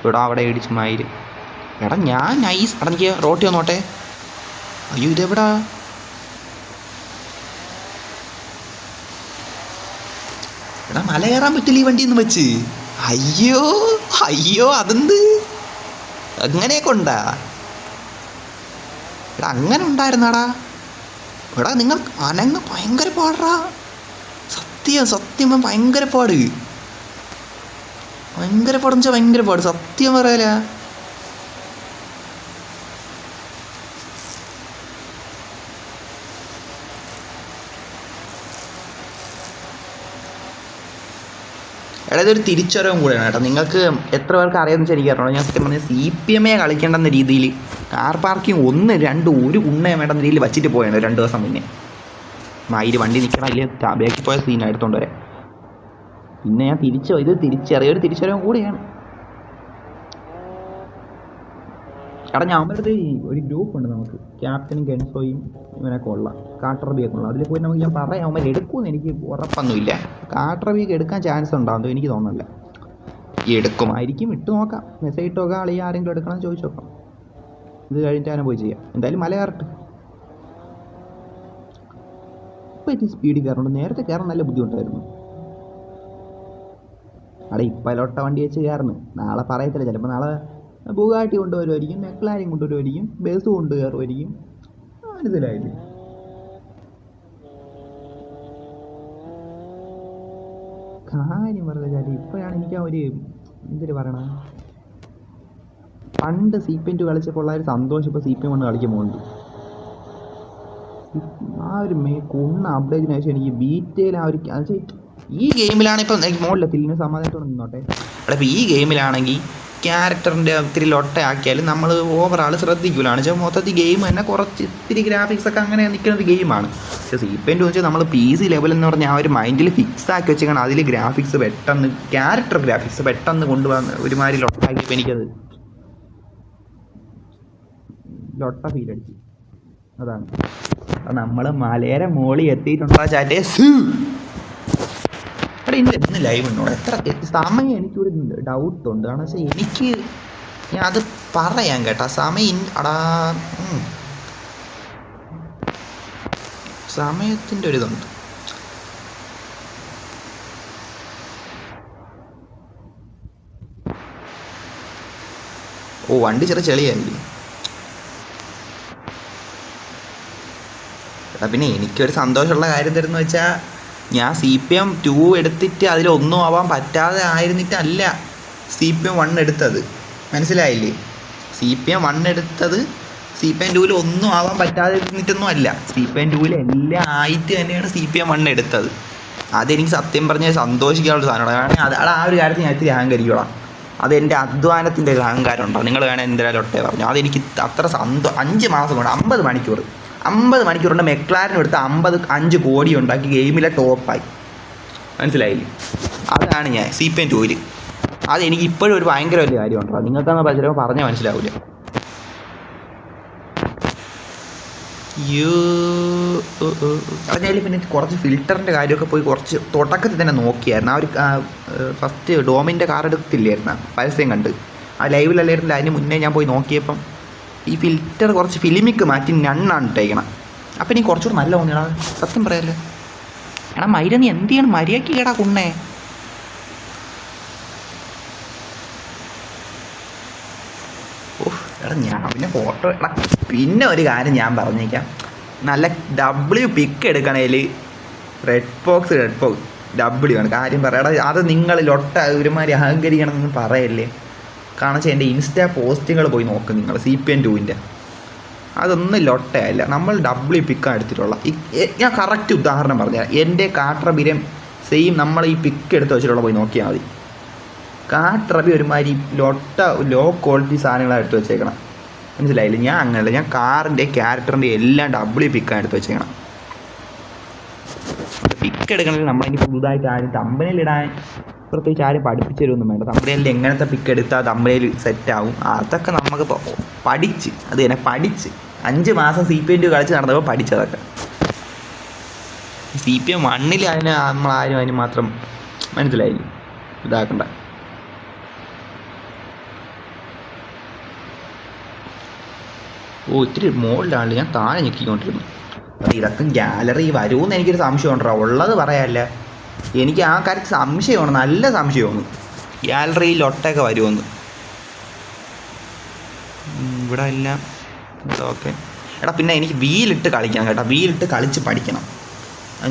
ഇവിടെ അവിടെ ഇടിച്ച് മയിൽ എടാ ഞാൻ നൈസ് അടങ്ങിയ റോട്ടി വന്നോട്ടെ. അയ്യോ ഇതെവിടാ? എടാ മല കയറാൻ പറ്റില്ല ഈ വണ്ടി എന്ന് വെച്ച്. അയ്യോ അയ്യോ അതെന്ത്? അങ്ങനെയൊക്കെ ഉണ്ടാ? എടാ അങ്ങനെ ഉണ്ടായിരുന്നാടാ. എടാ നിങ്ങൾ അനങ്ങ ഭയങ്കര പാടാ. സത്യം സത്യം ഭയങ്കര പാട്. ഭയങ്കര പാടെന്ന് വെച്ചാൽ ഭയങ്കര പാട്. സത്യം പറയല. എടാ ഇതൊരു തിരിച്ചറിവും കൂടെയാണ് കേട്ടോ. നിങ്ങൾക്ക് എത്ര പേർക്ക് അറിയാമെന്ന് വെച്ചാൽ എനിക്ക് അറിയണം. ഞാൻ സത്യം പറഞ്ഞാൽ സി പി എമ്മേ കളിക്കേണ്ടെന്ന രീതിയിൽ കാർ പാർക്കിംഗ് ഒന്ന് രണ്ട് ഒരു ഉണ്ണയും വേണ്ടെന്ന രീതിയിൽ വച്ചിട്ട് പോയാണ് രണ്ട് ദിവസം മുന്നേ. മയിൽ വണ്ടി നിൽക്കണം ഇല്ലേ ബാക്കിൽ പോയ സീൻ എടുത്തോണ്ട് വരെ പിന്നെ ഞാൻ തിരിച്ചു ഇത് തിരിച്ചറിയ. ഒരു തിരിച്ചറിവും കൂടിയാണ്. എടാ ഞാൻ അടുത്ത് ഒരു ഗ്രൂപ്പ് ഉണ്ട് നമുക്ക്. ക്യാപ്റ്റനും കെൻസോയും ഇവനൊക്കെ ഉള്ള. കാട്ടറബിയൊക്കെ ഉള്ള. അതിൽ പോയി നമുക്ക് ഞാൻ പറയാം. അവന്മാർ എടുക്കുമെന്ന് എനിക്ക് ഉറപ്പൊന്നുമില്ല. കാട്ടറബിയൊക്കെ എടുക്കാൻ ചാൻസ് ഉണ്ടാകും എനിക്ക് തോന്നുന്നില്ല. എടുക്കുമായിരിക്കും. ഇട്ട് നോക്കാം. മെസ്സേജ് ഇട്ട് നോക്കാം. അളി ആരെങ്കിലും എടുക്കണം ചോദിച്ചു നോക്കാം. ഇത് കഴിഞ്ഞിട്ട് അവനെ പോയി ചെയ്യാം. എന്തായാലും മല കയറട്ട് ഇപ്പം ഇത് സ്പീഡിൽ കയറുന്നുണ്ട് നേരത്തെ കയറാൻ നല്ല ബുദ്ധിമുട്ടായിരുന്നു. അവിടെ ഇപ്പലോട്ട വണ്ടി വെച്ച് കയറുന്നു. നാളെ പറയത്തില്ല. ചിലപ്പോൾ നാളെ ബുഗാട്ടി കൊണ്ടുവരുമായിരിക്കും മെക്ലാരി കൊണ്ടുവരുമായിരിക്കും ബസ് കൊണ്ടുകയറുമായിരിക്കും. മനസ്സിലായില്ലേ? കാര്യം പറഞ്ഞാൽ ഇപ്പോഴാണ് എനിക്ക് ആ ഒരു എന്തൊരു പറയണ? പണ്ട് സി പി എൻ കളിച്ചപ്പോൾ ഒരു സന്തോഷം ഇപ്പോൾ സി പി എം കൊണ്ട് കളിക്കുമ്പോൾ ആ ഒരു മേ കൊണ്ണ അപ്ഡേറ്റിന് ശേഷം എനിക്ക് ബീറ്റയിൽ ആ ഒരു ഈ ഗെയിമിലാണ് ഇപ്പം എനിക്ക് മുകളിലെത്തി ഇതിന് സമാധാനത്തോടെ നിന്നോട്ടെ. അവിടെ ഇപ്പോൾ ഈ ഗെയിമിലാണെങ്കിൽ ക്യാരക്ടറിന്റെ ഒത്തിരി ലൊട്ടയാക്കിയാലും നമ്മൾ ഓവറാൾ ശ്രദ്ധിക്കൂലാണ്. വെച്ചാൽ മൊത്തത്തിൽ ഗെയിം തന്നെ കുറച്ച് ഇത്തിരി ഗ്രാഫിക്സ് ഒക്കെ അങ്ങനെ നിൽക്കുന്ന ഒരു ഗെയിമാണ്. പക്ഷേ എന്ന് വെച്ചാൽ നമ്മൾ പി സി ലെവൽ എന്ന് പറഞ്ഞാൽ ആ ഒരു മൈൻഡിൽ ഫിക്സ് ആക്കി വെച്ചാൽ അതിൽ ഗ്രാഫിക്സ് പെട്ടെന്ന് ക്യാരക്ടർ ഗ്രാഫിക്സ് പെട്ടെന്ന് കൊണ്ടുവന്ന് ഒരുമാതിരി ലൊട്ടാക്കിയപ്പോൾ എനിക്കത് ലൊട്ട ഫീൽ അടിച്ചു. അതാണ്. നമ്മൾ മലയുടെ മോളി എത്തിയിട്ടുണ്ടോ ചാറ്റേ എടാ ഇന്ന് ഇന്ന് ലൈവ് ഉണ്ടോ? എത്ര സമയം എനിക്കൊരു ഡൗട്ട് ഉണ്ട്. കാരണം വെച്ചാൽ എനിക്ക് ഞാൻ അത് പറയാൻ കേട്ടോ. സമയം അടാ. സമയത്തിന്റെ ഒരു ഇതുണ്ട്. ഓ വണ്ടി ചെറിയ ചെളിയായില്ലേ എടാ പിന്നെ എനിക്കൊരു സന്തോഷമുള്ള കാര്യം തരുന്ന വെച്ചാൽ ഞാൻ സി പി എം ടു എടുത്തിട്ട് അതിലൊന്നും ആവാൻ പറ്റാതെ ആയിരുന്നിട്ടല്ല സി പി എം വൺ എടുത്തത്. മനസ്സിലായില്ലേ? സി പി എം വൺ എടുത്തത് സി പി എം ടൂവിൽ ഒന്നും ആവാൻ പറ്റാതെ ഇരുന്നിട്ടൊന്നും അല്ല. സി പി എം ടൂവിൽ എല്ലാം ആയിട്ട് തന്നെയാണ് സി പി എം വൺ എടുത്തത്. അതെനിക്ക് സത്യം പറഞ്ഞാൽ സന്തോഷിക്കാനുള്ള സാധനമാണ്. കാരണം അത് ആ ഒരു കാര്യത്തിൽ ഞാൻ ഇത്തിരി അഹങ്കരിക്കോളാം അത് എന്റെ അധ്വാനത്തിന്റെ ഒരു അഹങ്കാരം ഉണ്ടോ നിങ്ങൾ വേണേൽ എന്തിനാലും ഒട്ടേ പറഞ്ഞു. അതെനിക്ക് അത്ര സന്തോ അഞ്ച് മാസം കൊണ്ട് അമ്പത് മണിക്കൂർ അമ്പത് മണിക്കൂർ കൊണ്ട് എടുത്ത് അമ്പത് അഞ്ച് കോടി ഉണ്ടാക്കി ഗെയിമിലെ ടോപ്പായി. മനസ്സിലായില്ലേ? അതാണ് ഞാൻ സി പി എൻ ജോലി അത് എനിക്ക് ഇപ്പോഴും ഒരു ഭയങ്കര വലിയ കാര്യമുണ്ടോ ഉണ്ടോ ചിലപ്പോൾ പറഞ്ഞാൽ മനസ്സിലാവില്ല പറഞ്ഞാൽ പിന്നെ കുറച്ച് ഫിൽറ്ററിന്റെ കാര്യമൊക്കെ പോയി കുറച്ച് തുടക്കത്തിൽ തന്നെ നോക്കിയായിരുന്നു. ആ ഒരു ഫസ്റ്റ് ഡോമിന്റെ കാർ എടുത്തില്ലായിരുന്നു. പരസ്യം കണ്ട്. ആ ലൈവിലല്ലായിരുന്നില്ല. അതിന് മുന്നേ ഞാൻ പോയി നോക്കിയപ്പം ഈ ഫിൽറ്റർ കുറച്ച് ഫിലിമിക്ക് മാറ്റി നണ്ണാണ് ഇട്ടേക്കണം. അപ്പം നീ കുറച്ചുകൂടെ നല്ല തോന്നിയടാ സത്യം പറയല്ലേ. എടാ മൈര നീ എന്ത് ചെയ്യണം? മര്യാദയ്ക്ക് കേടാ കുണ്ണേ. ഓഹ് എടാ ഞാൻ പിന്നെ ഫോട്ടോ എടാ പിന്നെ ഒരു കാര്യം ഞാൻ പറഞ്ഞേക്കാം. നല്ല W pick എടുക്കണേൽ red box red box W ആണ്. കാര്യം പറയാം. എടാ അത് നിങ്ങൾ ലൊട്ട ഒരുമാതിരി എന്ന് പറയല്ലേ. കാരണം വെച്ചാൽ എന്റെ ഇൻസ്റ്റാ പോസ്റ്റുകൾ പോയി നോക്ക് നിങ്ങൾ സി പി എൻ ടുവിന്റെ അതൊന്നും ലൊട്ടയല്ല നമ്മൾ ഡബ്ല്യു പിക്കാണ് എടുത്തിട്ടുള്ള. ഞാൻ കറക്റ്റ് ഉദാഹരണം പറഞ്ഞുതരാം. എന്റെ കാട്ടറബിരം സെയിം നമ്മൾ ഈ പിക്ക് എടുത്ത് വെച്ചിട്ടുള്ള പോയി നോക്കിയാൽ മതി. കാട്ടറബി ഒരുമാതിരി ലൊട്ട ലോ ക്വാളിറ്റി സാധനങ്ങളാണ് എടുത്ത് വെച്ചേക്കണം. മനസ്സിലായില്ല? ഞാൻ അങ്ങനെയല്ല ഞാൻ കാറിന്റെ ക്യാരക്ടറിന്റെ എല്ലാം ഡബ്ല്യു പിക്കാണ് എടുത്ത് വെച്ചേക്കണം. പിക്ക് എടുക്കണമെങ്കിൽ നമ്മളിനി പുതുതായിട്ട് ആരും തമ്പനയിലിടാൻ പ്രത്യേകിച്ച് ആരും പഠിപ്പിച്ചു തരുമൊന്നും വേണ്ട. തമ്പനയിൽ എങ്ങനത്തെ പിക്ക് എടുത്താൽ തമ്പനയിൽ സെറ്റാവും അതൊക്കെ നമുക്ക് പഠിച്ച്. അത് തന്നെ പഠിച്ച്. അഞ്ച് മാസം സി പി എൻ ടു കളിച്ച് നടന്നപ്പോൾ പഠിച്ചതൊക്കെ. സി പി എം വണ്ണിൽ അതിന് നമ്മളാരും അതിന് മാത്രം മനസ്സിലായി ഇതാക്കണ്ട. ഓ ഇത്തിരി മുകളിലാണല്ലോ. ഞാൻ താഴെ ഞെക്കിക്കൊണ്ടിരുന്നു. അപ്പം ഇതൊക്കെ ഗാലറി വരുമെന്ന് എനിക്കൊരു സംശയം ഉണ്ടോ ഉള്ളത് പറയാല്ല എനിക്ക് ആ കാര്യത്തിൽ സംശയമാണ് നല്ല സംശയമാണ്. ഗാലറിയിൽ ഒട്ടൊക്കെ വരുമെന്ന്. ഇവിടെ എല്ലാം ഓക്കെ എടാ പിന്നെ എനിക്ക് വീലിട്ട് കളിക്കണം കേട്ടോ. വീലിട്ട് കളിച്ച് പഠിക്കണം.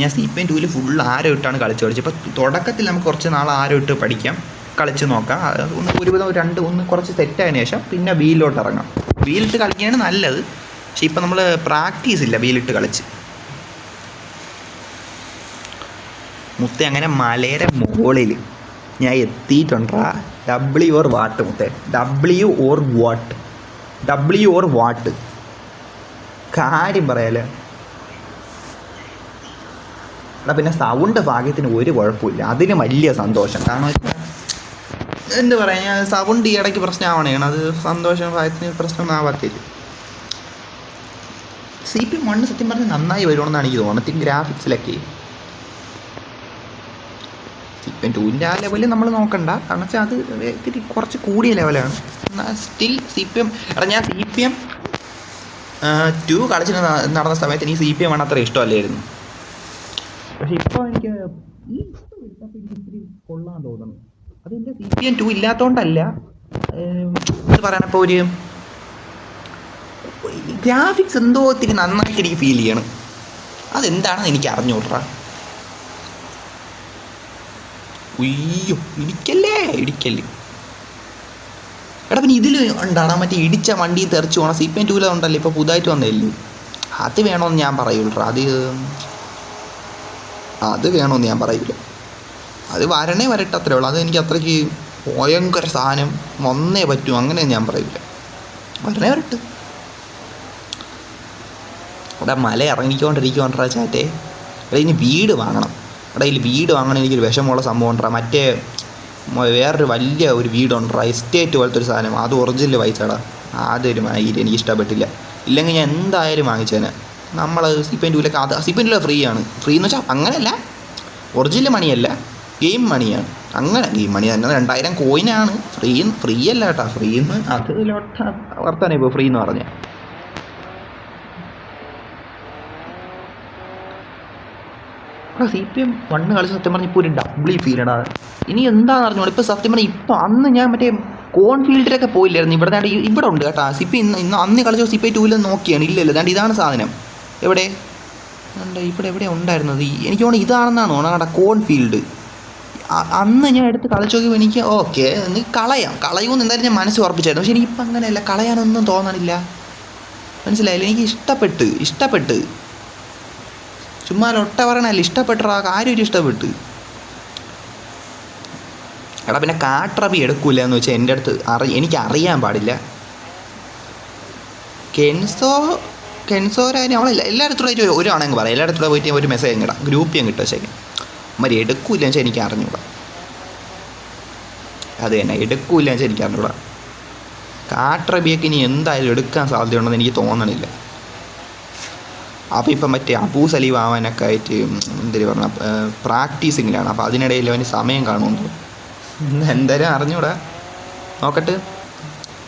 ഞാൻ സി പി എൻ ടൂവിൽ ഫുൾ ആരോ ഇട്ടാണ് കളിച്ച് പഠിച്ചത്. ഇപ്പോൾ തുടക്കത്തിൽ നമുക്ക് കുറച്ച് നാൾ ആരോ ഇട്ട് പഠിക്കാം കളിച്ച് നോക്കാം. ഒന്ന് ഒരുവിധം ഒരു രണ്ട് ഒന്ന് കുറച്ച് സെറ്റായതിനു ശേഷം പിന്നെ വീലിലോട്ട് ഇറങ്ങാം. വീലിട്ട് കളിക്കുകയാണ് നല്ലത്. പക്ഷേ ഇപ്പം നമ്മൾ പ്രാക്ടീസ് ഇല്ല വീലിട്ട് കളിച്ച്. മുത്ത അങ്ങനെ മലയുടെ മുകളിൽ ഞാൻ എത്തിയിട്ടുണ്ടാ. ഡബ്ല്യു ഓർ വാട്ട് മുത്തേ. W or what W or what കാര്യം പറയാലേ. എടാ പിന്നെ സൗണ്ട് ഭാഗ്യത്തിന് ഒരു കുഴപ്പമില്ല. അതിന് വലിയ സന്തോഷം. കാരണം എന്ത് പറയാ സൗണ്ട് ഈ ഇടയ്ക്ക് പ്രശ്നമാവണേണ് അത് സന്തോഷം ഭാഗ്യത്തിന് പ്രശ്നം ആവാത്തില്ല സി പി മണ്ണ് സത്യം പറഞ്ഞാൽ നന്നായി വരുമെന്നാണ് എനിക്ക് തോന്നുന്നത്. ഗ്രാഫിക്സിലൊക്കെ സി പി എൻ ടൂവിന്റെ ആ ലെവലിൽ നമ്മൾ നോക്കണ്ട. കാരണം വെച്ചാൽ അത് ഇത്തിരി കുറച്ച് കൂടിയ ലെവലാണ് എന്നാൽ സ്റ്റിൽ സി പി എം എടാ ഞാൻ സി പി എം ടു കളിച്ചിട്ട് നടന്ന സമയത്ത് എനിക്ക് സി പി എം ആണ് അത്ര ഇഷ്ടമല്ലായിരുന്നു. പക്ഷെ ഇപ്പോൾ എനിക്ക് ഈ ഇഷ്ടം എടുത്തപ്പോൾ എനിക്ക് ഇത്തിരി കൊള്ളാൻ തോന്നുന്നു. അത് എന്റെ സി പി എം ടു ഇല്ലാത്തതുകൊണ്ടല്ല എന്ന് പറയാനപ്പോൾ ഒരു ഗ്രാഫിക്സ് എന്തോ ഇത്തിരി നന്നായിട്ട് എനിക്ക് ഫീൽ ചെയ്യണം. അതെന്താണെന്ന് എനിക്ക് അറിഞ്ഞൂടാ ഉയ്യോ ഇടിക്കല്ലേ? ഇടിക്കല്ലേ. എടാ പിന്നെ ഇതിൽ ഉണ്ടാടാ മറ്റേ ഇടിച്ച വണ്ടി തെറിച്ച് പോകണം സി പി എൻ ടൂല ഉണ്ടല്ലോ ഇപ്പോൾ പുതുതായിട്ട് വന്നതല്ലേ? അത് വേണമെന്ന് ഞാൻ പറയൂട്ടോ അത് അത് വേണമെന്ന് ഞാൻ പറയൂല. അത് വരണേ വരട്ടെ അത്രേ ഉള്ളൂ അത് എനിക്ക് അത്രയ്ക്ക് ഭയങ്കര സാധനം വന്നേ പറ്റൂ അങ്ങനെ ഞാൻ പറയില്ല വരണേ വരട്ടെ. ഇവിടെ മല ഇറങ്ങിക്കൊണ്ടിരിക്കുകൊണ്ടാ ചാറ്റേ. ഇവിടെ ഇനി വീട് വാങ്ങണം. ഇതിൽ വീട് വാങ്ങണം എനിക്കൊരു വിഷമമുള്ള സംഭവം ഉണ്ടാ മറ്റേ വേറൊരു വലിയ ഒരു വീടുണ്ടാ എസ്റ്റേറ്റ് പോലത്തെ ഒരു സാധനം. അത് ഒറിജിനൽ വായിച്ചാടാ അതൊരു മൈര് എനിക്ക് ഇഷ്ടപ്പെട്ടില്ല. ഇല്ലെങ്കിൽ ഞാൻ എന്തായാലും വാങ്ങിച്ചേനെ. നമ്മൾ സി പി ടൂലൊക്കെ അത് സി പി ടൂല ഫ്രീ ആണ്. ഫ്രീ എന്ന് വെച്ചാൽ അങ്ങനെയല്ല. ഒറിജിനൽ മണിയല്ല ഗെയിം മണിയാണ് അങ്ങനെ ഗെയിം മണി തന്നെ. രണ്ടായിരം കോയിനാണ് ഫ്രീ ഫ്രീ അല്ല കേട്ടോ. ഫ്രീ എന്ന് അത് ലോട്ട വർത്താനം ഇപ്പോൾ ഫ്രീ എന്ന് പറഞ്ഞാൽ എടാ സി പി എം വണ്ണ് കളിച്ച് സത്യം പറഞ്ഞാൽ ഇപ്പോൾ ഒരു ഫീൽ ഫീലടാ ഇനി എന്താണെന്ന് അറിഞ്ഞോളൂ ഇപ്പോൾ സത്യം പറഞ്ഞാൽ ഇപ്പോൾ അന്ന് ഞാൻ മറ്റേ കോൺ ഫീൽഡിലൊക്കെ പോയില്ലായിരുന്നു. ഇവിടെ ദാണ്ട് ഇവിടെ ഉണ്ട് കേട്ടോ. സി പി ഇന്ന് ഇന്ന് അന്ന് കളിച്ച സി പി ടൂവിൽ നോക്കിയാണ്. ഇല്ലല്ലോ ദാണ്ട് ഇതാണ് സാധനം. എവിടെ? ഇവിടെ എവിടെ ഉണ്ടായിരുന്നത്? എനിക്ക് തോന്നുന്നു ഇതാണെന്നാണ് കോൺ ഫീൽഡ് അന്ന് ഞാൻ എടുത്ത് കളിച്ചു നോക്കിയപ്പോൾ എനിക്ക് ഓക്കെ നീ കളയാം. കളയുമെന്ന് എന്തായാലും ഞാൻ മനസ്സ് ഉറപ്പിച്ചായിരുന്നു. പക്ഷേ എനിക്കിപ്പോൾ അങ്ങനെയല്ല കളയാനൊന്നും തോന്നണില്ല. മനസ്സിലായില്ല? എനിക്ക് ഇഷ്ടപ്പെട്ട് ഇഷ്ടപ്പെട്ട്. ചുമ്മാ ഒട്ട പറയണല്ല ഇഷ്ടപ്പെട്ട? ആ കാര്യം ഇഷ്ടപ്പെട്ട്. എടാ പിന്നെ കാട്ടറബി എടുക്കൂല എന്ന് വെച്ചാൽ എന്റെ അടുത്ത് അറി എനിക്ക് അറിയാൻ പാടില്ല. കെൻസോ കെൻസോരായാലും അവളെ എല്ലായിടത്തും ഒരു ഒരു ആണെങ്കിൽ പറയാം. എല്ലായിടത്തും പോയിട്ട് ഒരു മെസ്സേജ് ഇടാം ഗ്രൂപ്പ് ഞാൻ കിട്ടും പക്ഷേ. അമ്മ എടുക്കൂല വെച്ചാൽ എനിക്ക് അറിഞ്ഞൂടാ. അത് തന്നെ എടുക്കൂല വെച്ചാൽ എനിക്ക് അറിഞ്ഞൂടാ. കാട്ടറബിയൊക്കെ ഇനി എന്തായാലും എടുക്കാൻ സാധ്യതയുണ്ടെന്ന് എനിക്ക് തോന്നണില്ല. അപ്പോൾ ഇപ്പം മറ്റേ അബൂ സലീം ആവാനൊക്കെ ആയിട്ട് എന്തൊരു പറഞ്ഞ പ്രാക്ടീസിങ്ങിലാണ്. അപ്പോൾ അതിനിടയിൽ അവന് സമയം കാണുമെന്ന് എന്തായാലും അറിഞ്ഞൂടാ. നോക്കട്ടെ.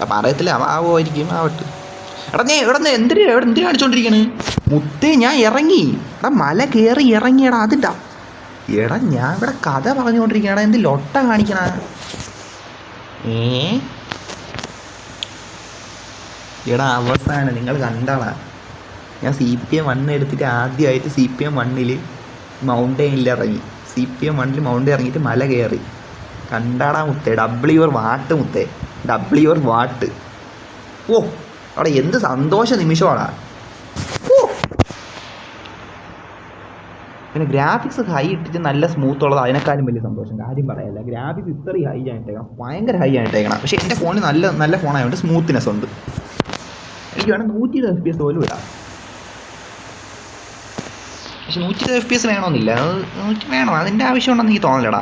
അപ്പം അറിയത്തില്ല. ആവുമായിരിക്കും ആവട്ടെ. എടാ നീ എവിടെ നിന്ന് എന്തിനു എവിടെ എന്തിനു കാണിച്ചോണ്ടിരിക്കണ്? മുത്തേ ഞാൻ ഇറങ്ങി. എടാ മല കയറി ഇറങ്ങിയടാ അതിട്ടാ എടാ ഞാൻ ഇവിടെ കഥ പറഞ്ഞുകൊണ്ടിരിക്കണ എന്ത് ലൊട്ട കാണിക്കണ? ഏ? എടാ അവസാനം നിങ്ങൾ കണ്ടാളാ. ഞാൻ സി പി എം വണ്ണ് എടുത്തിട്ട് ആദ്യമായിട്ട് സി പി എം വണ്ണിൽ മൗണ്ടെയിനിൽ ഇറങ്ങി. സി പി എം വണ്ണിൽ മൗണ്ടെയിൻ ഇറങ്ങിയിട്ട് മല കയറി. കണ്ടാടാ മുത്തേ ഡബ്ല്യു ഓർ വാട്ട് മുത്തേ ഡബ്ല്യു ഓർ വാട്ട് ഓ അവിടെ എന്ത് സന്തോഷ നിമിഷമാണ് പിന്നെ ഗ്രാഫിക്സ് ഹൈ ഇട്ടിട്ട് നല്ല സ്മൂത്ത് ഉള്ളത് അതിനേക്കാളും വലിയ സന്തോഷം. കാര്യം പറയല്ല ഗ്രാഫിക്സ് ഇത്രയും ഹൈ ആയിട്ടേക്കണം. ഭയങ്കര ഹൈ ആയിട്ടേക്കണം. പക്ഷേ എന്റെ ഫോണിൽ നല്ല നല്ല ഫോണായതുകൊണ്ട് സ്മൂത്ത്നെസ് ഉണ്ട്. എനിക്ക് വേണം നൂറ്റി എഫ് പി എസ് പോലും ഇടാം. പക്ഷെ നൂറ്റി എഫ് പി എസ് വേണമെന്നില്ല. അത് നൂറ്റി വേണം. അതിന്റെ ആവശ്യമുണ്ടെന്ന് എനിക്ക് തോന്നലടാ.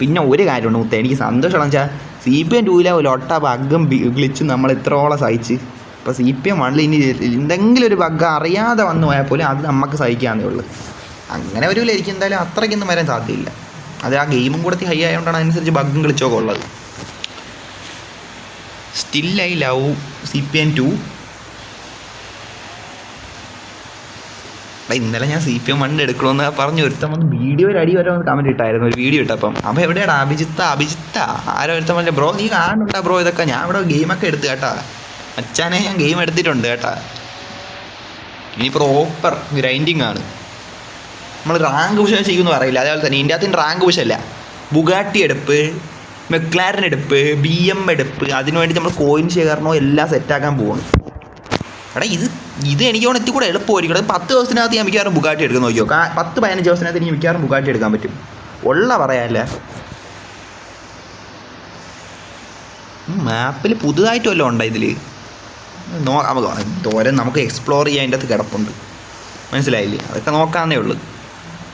പിന്നെ ഒരു കാര്യമുണ്ട് മുത്ത. എനിക്ക് സന്തോഷമാണെന്ന് വെച്ചാൽ സി പി എം ടൂല ഒരു ഒട്ട ബഗ്ഗും ഗ്ലിച്ചും നമ്മൾ ഇത്രോളം സഹിച്ച്. ഇപ്പോൾ സി പി എം വണ്ണിൽ ഇനി എന്തെങ്കിലും ഒരു ബഗ് അറിയാതെ വന്നു പോയാൽ പോലും അത് നമുക്ക് സഹിക്കാന്നേ ഉള്ളൂ. അങ്ങനെ ഒരു എനിക്ക് എന്തായാലും അത്രയ്ക്കൊന്നും വരാൻ സാധ്യതയില്ല. അത് ആ ഗെയിമും കൂടെ ഹൈ ആയതുകൊണ്ടാണ് അതനുസരിച്ച് ബഗ്ഗും കളിച്ചൊക്കെ ഉള്ളത്. Still I love C P N two ഇന്നലെ ഞാൻ സി പി എം വണ്ടി എടുക്കണമെന്ന് പറഞ്ഞു. ഒരുത്തം വന്ന് വീഡിയോ ഒരു അടി വരെ വന്ന് കമന്റ് ഇട്ടായിരുന്നു ഒരു വീഡിയോ ഇട്ടപ്പം. അപ്പം എവിടെയാണ് അഭിജിത്ത അഭിജിത്ത? ആരോ ഒരുത്തം വല്ല ബ്രോ നീ കാണുന്നുണ്ടാ ബ്രോ ഇതൊക്കെ? ഞാൻ ഇവിടെ ഗെയിമൊക്കെ എടുത്ത് കേട്ടാ. അച്ഛനെ ഞാൻ ഗെയിം എടുത്തിട്ടുണ്ട് കേട്ടാ. ഇനി പ്രോപ്പർ ഗ്രൈൻഡിങ് ആണ്. നമ്മൾ റാങ്ക് പുഷ ചെയ്യുമെന്ന് പറയില്ല. അതേപോലെ തന്നെ ഇന്ത്യ അകത്ത് റാങ്ക് പുഷല്ല ബുഗാട്ടി എടുപ്പ് മെക്ലാരൻ എടുപ്പ് ബി എം എടുപ്പ് അതിനുവേണ്ടി നമ്മൾ കോയിൻ ശേഖരണവും എല്ലാം സെറ്റാക്കാൻ പോവാണ്. എടാ ഇത് ഇത് എനിക്ക് തോന്നുന്നു കൂടെ എളുപ്പമായിരിക്കും. അത് പത്ത് ദിവസത്തിനകത്ത് ഞാൻ മിക്കവാറും ബുഗാട്ടി എടുക്കാൻ നോക്കിയോ പത്ത് പതിനഞ്ച് ദിവസത്തിനകത്ത് എനിക്ക് മിക്കവാറും ബുഗാട്ടി എടുക്കാൻ പറ്റും. ഉള്ള പറയാല്ലേ? മാപ്പിൽ പുതുതായിട്ട് വല്ലതും ഉണ്ടോ ഇതിൽ നോ നമുക്ക് തോരൻ നമുക്ക് എക്സ്പ്ലോർ ചെയ്യാൻ അതിന്റെ അകത്ത് കിടപ്പുണ്ട്. മനസ്സിലായില്ലേ? അതൊക്കെ നോക്കാന്നേ ഉള്ളൂ.